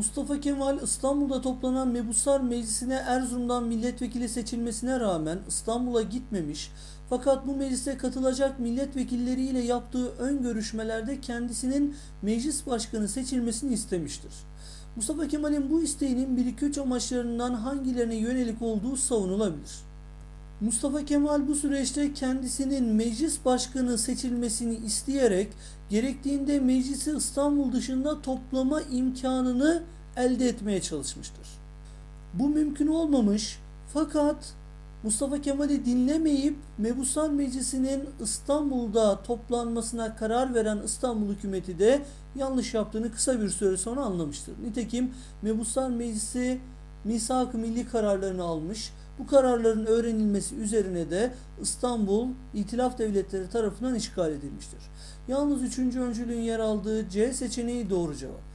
Mustafa Kemal İstanbul'da toplanan Mebuslar Meclisi'ne Erzurum'dan milletvekili seçilmesine rağmen İstanbul'a gitmemiş fakat bu meclise katılacak milletvekilleriyle yaptığı ön görüşmelerde kendisinin meclis başkanı seçilmesini istemiştir. Mustafa Kemal'in bu isteğinin bir iki üç amaçlarından hangilerine yönelik olduğu savunulabilir. Mustafa Kemal bu süreçte kendisinin meclis başkanı seçilmesini isteyerek gerektiğinde meclisi İstanbul dışında toplama imkanını elde etmeye çalışmıştır. Bu mümkün olmamış fakat Mustafa Kemal'i dinlemeyip Mebuslar Meclisi'nin İstanbul'da toplanmasına karar veren İstanbul hükümeti de yanlış yaptığını kısa bir süre sonra anlamıştır. Nitekim Mebuslar Meclisi misak-ı milli kararlarını almış. Bu kararların öğrenilmesi üzerine de İstanbul İtilaf Devletleri tarafından işgal edilmiştir. Yalnız üçüncü öncülüğün yer aldığı C seçeneği doğru cevap.